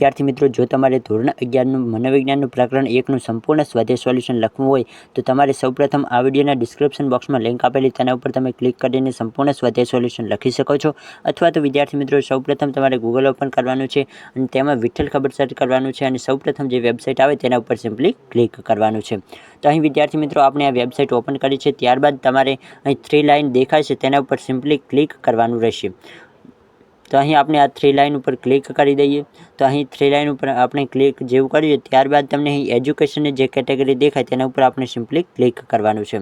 વિદ્યાર્થી મિત્રો, જો તમારે ધોરણ અગિયારનું મનોવિજ્ઞાનનું પ્રકરણ એકનું સંપૂર્ણ સ્વાધ્યાય સોલ્યુશન લખવું હોય, તો તમારે સૌપ્રથમ આ વિડીયોના ડિસ્ક્રિપ્શન બોક્સમાં લિંક આપેલી, તેના ઉપર તમે ક્લિક કરીને સંપૂર્ણ સ્વાધ્યાય સોલ્યુશન લખી શકો છો. અથવા તો વિદ્યાર્થી મિત્રો, સૌપ્રથમ તમારે ગૂગલ ઓપન કરવાનું છે અને તેમાં વિઠ્ઠલ ખબર સર્ચ કરવાનું છે અને સૌપ્રથમ જે વેબસાઇટ આવે તેના ઉપર સિમ્પલી ક્લિક કરવાનું છે. તો અહીં વિદ્યાર્થી મિત્રો, આપણે આ વેબસાઇટ ઓપન કરી છે. ત્યારબાદ તમારે અહીં થ્રી લાઇન દેખાય છે, તેના ઉપર સિમ્પલી ક્લિક કરવાનું રહેશે. તો અહીં આપણે આ થ્રી લાઇન ઉપર ક્લિક કરી દઈએ. તો અહીં થ્રી લાઇન ઉપર આપણે ક્લિક જેવું કરીએ, ત્યારબાદ તમને અહીં એજ્યુકેશનની જે કેટેગરી દેખાય તેના ઉપર આપણે સિમ્પલી ક્લિક કરવાનું છે.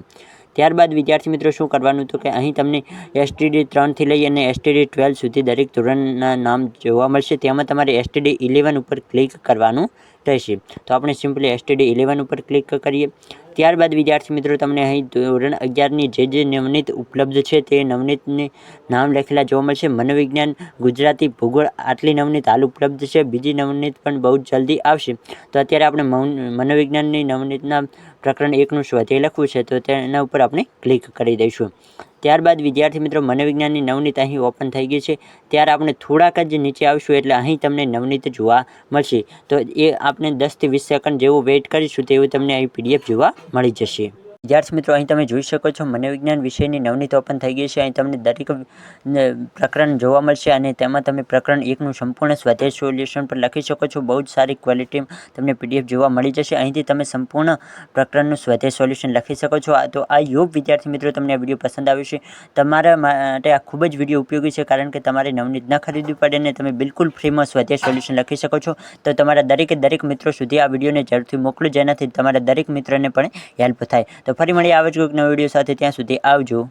ત્યારબાદ વિદ્યાર્થી મિત્રો શું કરવાનું? તો કે અહીં તમને એસટીડી ત્રણથી લઈ અને એસટીડી ટ્વેલ્વ સુધી દરેક ધોરણના નામ જોવા મળશે. તેમાં તમારે એસટીડી ઇલેવન ઉપર ક્લિક કરવાનું રહેશે. તો આપણે સિમ્પલી એસટીડી ઇલેવન ઉપર ક્લિક કરીએ. ત્યારબાદ વિદ્યાર્થી મિત્રો, તમને અહીં ધોરણ અગિયારની જે જે નવનીત ઉપલબ્ધ છે તે નવનીતની નામ લખેલા જોવા મળશે. મનોવિજ્ઞાન, ગુજરાતી ભૂગોળ, આટલી નવનીત હાલ ઉપલબ્ધ છે. બીજી નવનીત પણ બહુ જ જલ્દી આવશે. તો અત્યારે આપણે મૌન, મનોવિજ્ઞાનની નવનીતના પ્રકરણ એકનું સ્વાધ્યાય લખવું છે, તો તેના ઉપર આપણે ક્લિક કરી દઈશું. ત્યારબાદ વિદ્યાર્થી મિત્રો, મનોવિજ્ઞાનની નવનીત અહીં ઓપન થઈ ગઈ છે. ત્યારે આપણે થોડાક જ નીચે આવશું એટલે અહીં તમને નવનીત જોવા મળશે. તો એ આપણે દસથી વીસ સેકન્ડ જેવું વેઇટ કરીશું તેવું તમને અહીં પીડીએફ જોવા મળી જશે. વિદ્યાર્થી મિત્રો, અહીં તમે જોઈ શકો છો, મનોવિજ્ઞાન વિષયની નવનીત ઓપન થઈ ગઈ છે. અહીં તમને દરેક પ્રકરણ જોવા મળશે અને તેમાં તમે પ્રકરણ એકનું સંપૂર્ણ સ્વાધ્યાય સોલ્યુશન પર લખી શકો છો. બહુ જ સારી ક્વોલિટી તમને પીડીએફ જોવા મળી જશે. અહીંથી તમે સંપૂર્ણ પ્રકરણનું સ્વાધ્યાય સોલ્યુશન લખી શકો છો. તો આ યોગ વિદ્યાર્થી મિત્રો, તમને આ વીડિયો પસંદ આવ્યો છે. તમારા માટે આ ખૂબ જ વીડિયો ઉપયોગી છે, કારણ કે તમારે નવનીત ન ખરીદવી પડે અને તમે બિલકુલ ફ્રીમાં સ્વાધ્યાય સોલ્યુશન લખી શકો છો. તો તમારા દરેકે દરેક મિત્રો સુધી આ વિડીયોને જરૂરથી મોકલો, જેનાથી તમારા દરેક મિત્રને પણ હેલ્પ થાય. તો ફરી મળીએ આવે જ કોઈક નવા વીડિયો સાથે. ત્યાં સુધી આવજો.